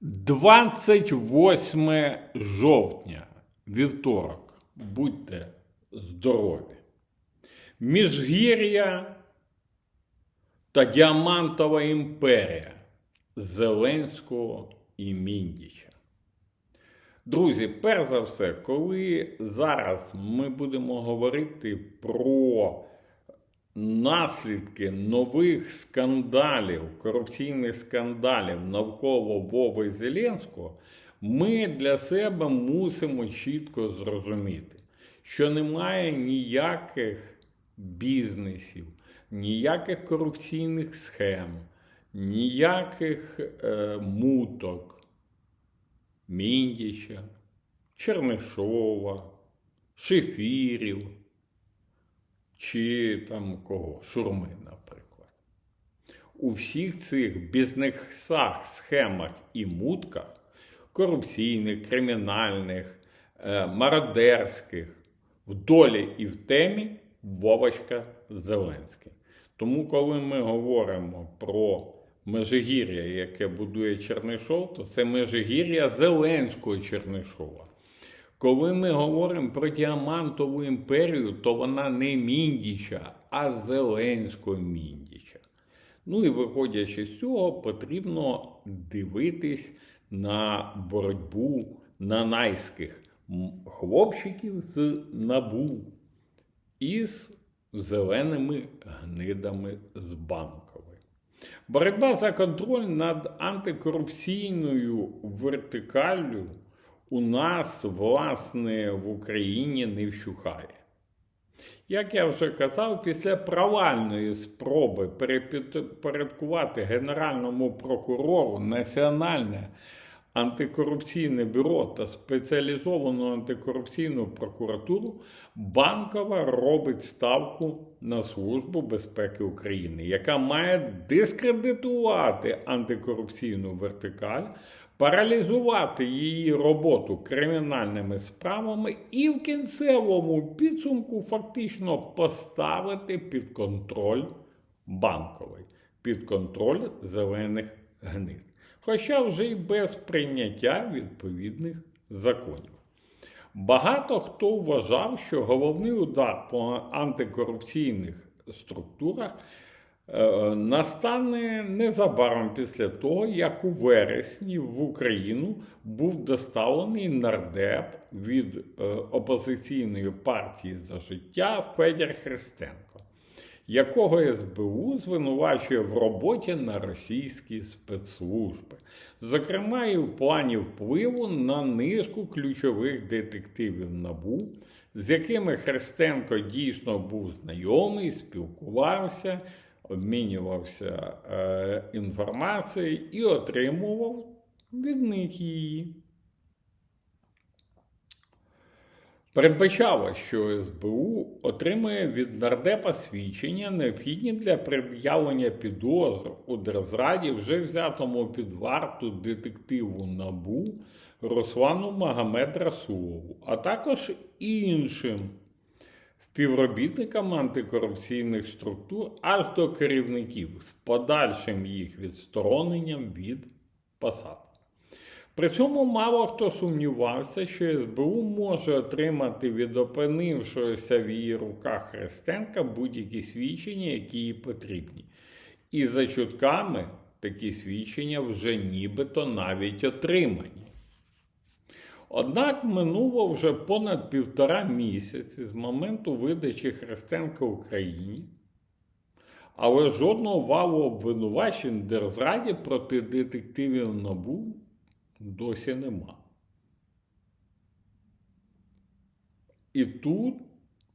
28 жовтня, вівторок. Будьте здорові. Міжгір'я та Діамантова імперія Зеленського і Міндіча. Друзі, перш за все, коли зараз ми будемо говорити про наслідки нових скандалів, корупційних скандалів навколо Вови Зеленського, ми для себе мусимо чітко зрозуміти, що немає ніяких бізнесів, ніяких корупційних схем, ніяких е, муток. Міндіча, Чернишова, Шефірів чи там кого, Шурми, наприклад. У всіх цих бізнесах, схемах і мутках корупційних, кримінальних, е, мародерських, в долі і в темі Вовочка Зеленський. Тому, коли ми говоримо про Межигір'я, яке будує Чернишов, то це Межигір'я Зеленського Чернишова. Коли ми говоримо про діамантову імперію, то вона не Міндіча, а Зеленського Міндіча. Ну і виходячи з цього, потрібно дивитись на боротьбу нанайських хлопчиків з набу із зеленими гнидами з банкової. Боротьба за контроль над антикорупційною вертикаллю у нас, власне, в Україні не вщухає. Як я вже казав, після провальної спроби перепорядкувати Генеральному прокурору Національне антикорупційне бюро та спеціалізовану антикорупційну прокуратуру, Банкова робить ставку на Службу безпеки України, яка має дискредитувати антикорупційну вертикаль, паралізувати її роботу кримінальними справами і в кінцевому підсумку фактично поставити під контроль банковий, під контроль зелених гнид. Хоча вже й без прийняття відповідних законів. Багато хто вважав, що головний удар по антикорупційних структурах настане незабаром після того, як у вересні в Україну був доставлений нардеп від е, опозиційної партії за життя Федір Христенко якого СБУ звинувачує в роботі на російські спецслужби, зокрема і в плані впливу на низку ключових детективів НАБУ, з якими Христенко дійсно був знайомий, спілкувався, обмінювався е, інформацією і отримував від них її. Передбачало, що СБУ отримує від нардепа свідчення, необхідні для пред'явлення підозр у держраді вже взятому під варту детективу НАБУ Руслану Магомед Расулову, а також іншим співробітникам антикорупційних структур аж до керівників з подальшим їх відстороненням від посад. При цьому мало хто сумнівався, що СБУ може отримати від опинившогося в її руках Христенка будь-які свідчення, які їй потрібні. І за чутками такі свідчення вже нібито навіть отримані. Однак минуло вже понад півтора місяці з моменту видачі Христенка Україні, але жодного валу обвинувачень Держраді проти детективів НАБУ досі нема. І тут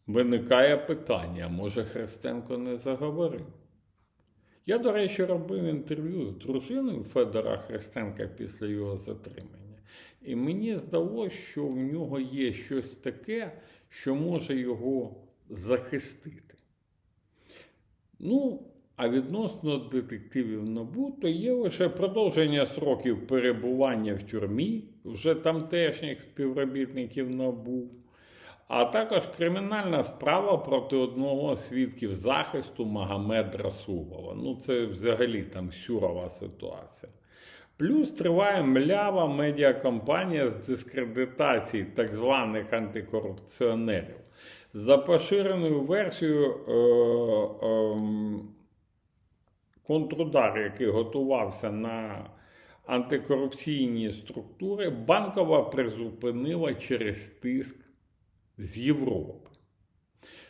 виникає питання, може Христенко не заговорив. Я, до речі, робив інтерв'ю з дружиною Федора Христенка після його затримання. І мені здалося, що в нього є щось таке, що може його захистити. Ну, а відносно детективів НАБУ, то є лише продовження сроків перебування в тюрмі вже тамтешніх співробітників НАБУ, а також кримінальна справа проти одного з свідків захисту Магомед Расулова. Ну, це взагалі там сюрова ситуація. Плюс триває млява медіакампанія з дискредитації так званих антикорупціонерів. За поширеною версією е, е, контрудар, який готувався на антикорупційні структури, банкова призупинила через тиск з Європи.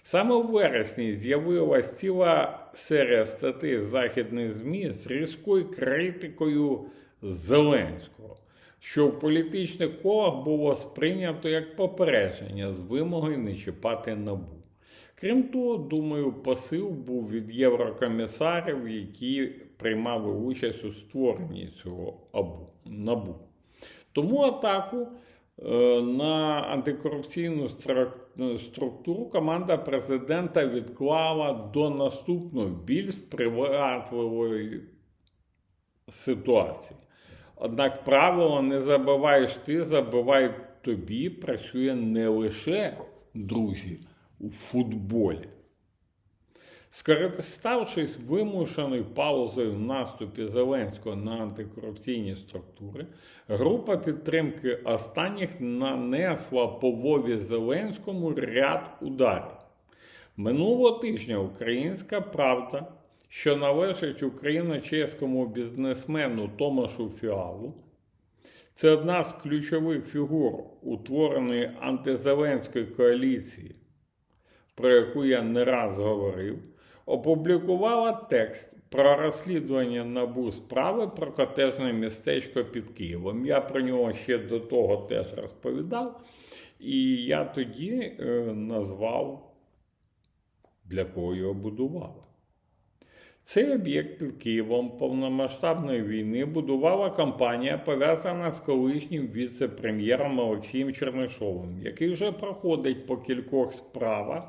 Саме в вересні з'явилась ціла серія статей західних ЗМІ з різкою критикою Зеленського, що в політичних колах було сприйнято як попередження з вимогою не чіпати набу. Крім того, думаю, посил був від єврокомісарів, які приймали участь у створенні цього АБУ, набу. Тому атаку е, на антикорупційну структуру команда президента відклала до наступної більш сприятливої ситуації. Однак правило не забиваєш ти, забивай тобі працює не лише друзі у футболі. Скориставшись вимушеною паузою в наступі Зеленського на антикорупційні структури, група підтримки останніх нанесла по Вові Зеленському ряд ударів. Минулого тижня Українська Правда, що належить україно-чеському бізнесмену Томашу Фіалу, це одна з ключових фігур утвореної антизеленської коаліції, про яку я не раз говорив, опублікувала текст про розслідування набу справи про котежне містечко під Києвом. Я про нього ще до того теж розповідав, і я тоді е, назвав, для кого його будували. Цей об'єкт під Києвом повномасштабної війни будувала компанія, пов'язана з колишнім віце-прем'єром Олексієм Чернишовим, який вже проходить по кількох справах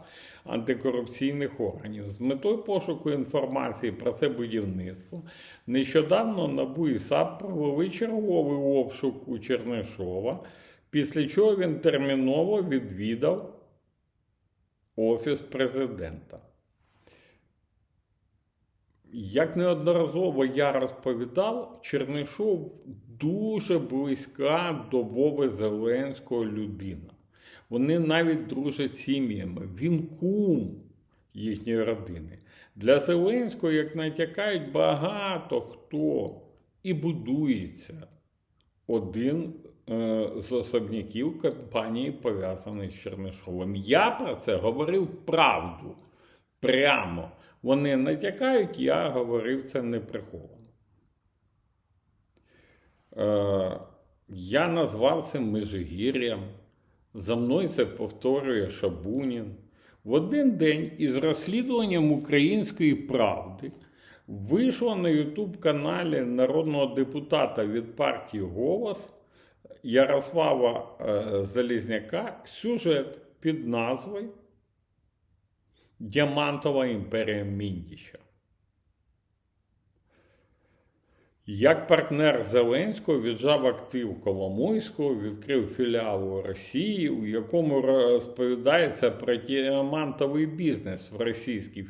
антикорупційних органів. З метою пошуку інформації про це будівництво нещодавно НАБУ і САП провели черговий обшук у Чернишова, після чого він терміново відвідав Офіс президента. Як неодноразово я розповідав, Чернишов дуже близька до Вови Зеленського людина. Вони навіть дружать сім'ями. Він кум їхньої родини. Для Зеленського, як натякають, багато хто і будується один е, з особняків компанії, пов'язаних з Чернишовим. Я про це говорив правду. Прямо. Вони натякають, я говорив це неприховано. Е, я назвав це Межигір'ям. За мною це повторює Шабунін. В один день із розслідуванням української правди вийшло на Ютуб-каналі народного депутата від партії Голос Ярослава е, Залізняка сюжет під назвою Діамантова імперія Міндіча. Як партнер Зеленського віджав актив Коломойського, відкрив філіал у Росії, у якому розповідається про діамантовий бізнес в Російській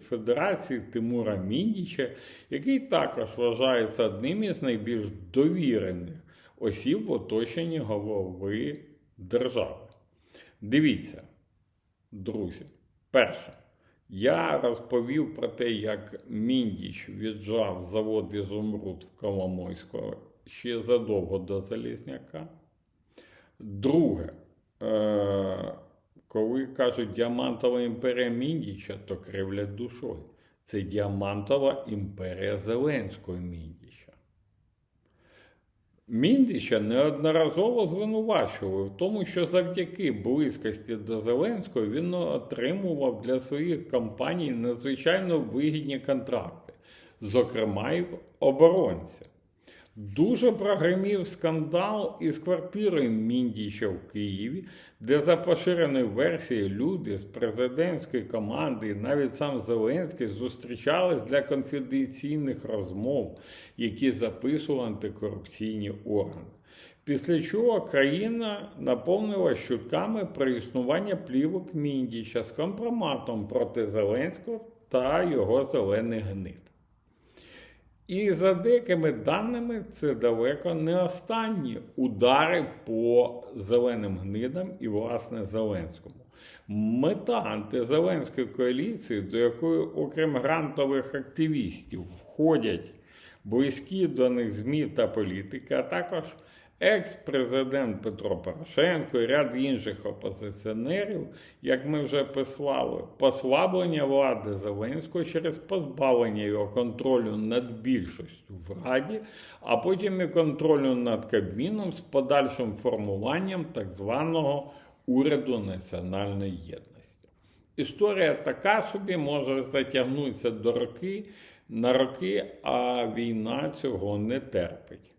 Федерації Тимура Міндіча, який також вважається одним із найбільш довірених осіб в оточенні голови держави. Дивіться, друзі. Перше, я розповів про те, як Міндіч віджав завод Ізумруд в Коломойського ще задовго до Залізняка. Друге, е- коли кажуть діамантова імперія Міндіча, то кривлять душою. Це діамантова імперія Зеленського Міндіча. Міндіча неодноразово звинувачували в тому, що завдяки близькості до Зеленського він отримував для своїх компаній надзвичайно вигідні контракти, зокрема й в оборонці. Дуже прогремів скандал із квартирою Міндіча в Києві, де за поширеною версією люди з президентської команди і навіть сам Зеленський зустрічались для конфіденційних розмов, які записували антикорупційні органи. Після чого країна наповнила щутками про існування плівок Міндіча з компроматом проти Зеленського та його зелених гнид. І за деякими даними, це далеко не останні удари по зеленим гнидам і, власне, Зеленському. Мета антизеленської коаліції, до якої, окрім грантових активістів, входять близькі до них ЗМІ та політики, а також екс-президент Петро Порошенко і ряд інших опозиціонерів, як ми вже писали, послаблення влади Зеленського через позбавлення його контролю над більшістю в Раді, а потім і контролю над Кабміном з подальшим формуванням так званого уряду національної єдності. Історія така собі може затягнутися до роки на роки, а війна цього не терпить.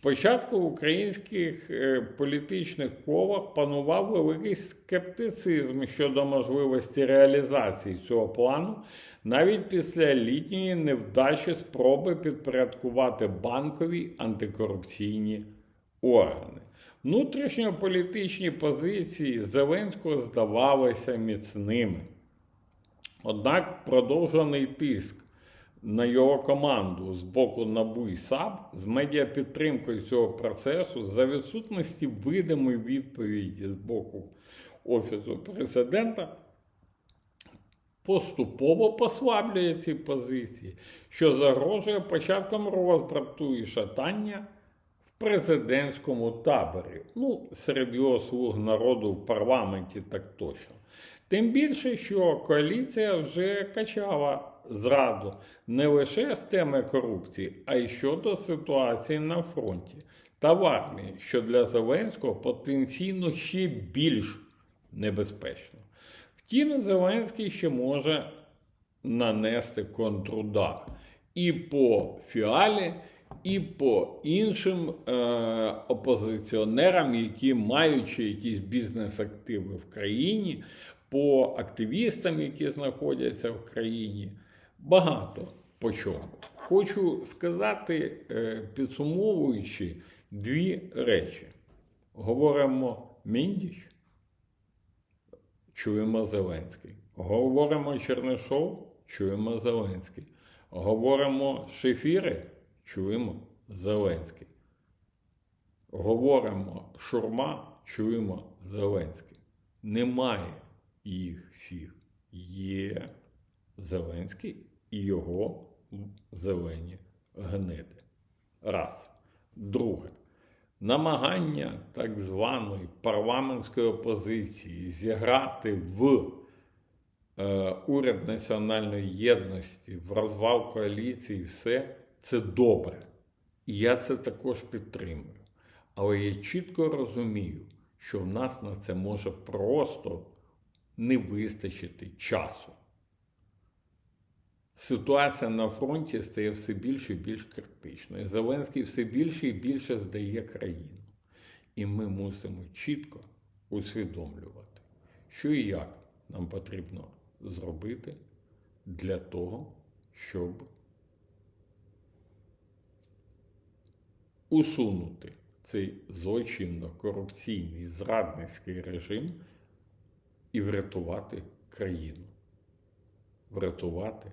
Спочатку в українських е, політичних колах панував великий скептицизм щодо можливості реалізації цього плану, навіть після літньої невдачі спроби підпорядкувати банкові антикорупційні органи. Внутрішньополітичні позиції Зеленського здавалися міцними. Однак продовжений тиск на його команду з боку НАБУ і САП з медіапідтримкою цього процесу за відсутності видимої відповіді з боку Офісу президента поступово послаблює ці позиції, що загрожує початком розбрату і шатання в президентському таборі. Ну, серед його слуг народу в парламенті так точно. Тим більше, що коаліція вже качала зраду не лише з теми корупції, а й щодо ситуації на фронті та в армії, що для Зеленського потенційно ще більш небезпечно. Втім, Зеленський ще може нанести контрудар і по фіалі, і по іншим е, опозиціонерам, які маючи якісь бізнес-активи в країні, по активістам, які знаходяться в країні. Багато по чому. Хочу сказати, е, підсумовуючи дві речі. Говоримо Міндіч, чуємо Зеленський. Говоримо Чернишов, чуємо Зеленський. Говоримо Шефіри, чуємо Зеленський. Говоримо Шурма, чуємо Зеленський. Немає їх всіх. Є Зеленський і його зелені гниди. Раз. Друге. Намагання так званої парламентської опозиції зіграти в е, уряд національної єдності, в розвал коаліції, все це добре. І я це також підтримую. Але я чітко розумію, що в нас на це може просто не вистачити часу. Ситуація на фронті стає все більше і більш критичною. Зеленський все більше і більше здає країну. І ми мусимо чітко усвідомлювати, що і як нам потрібно зробити для того, щоб усунути цей злочинно-корупційний зрадницький режим і врятувати країну, врятувати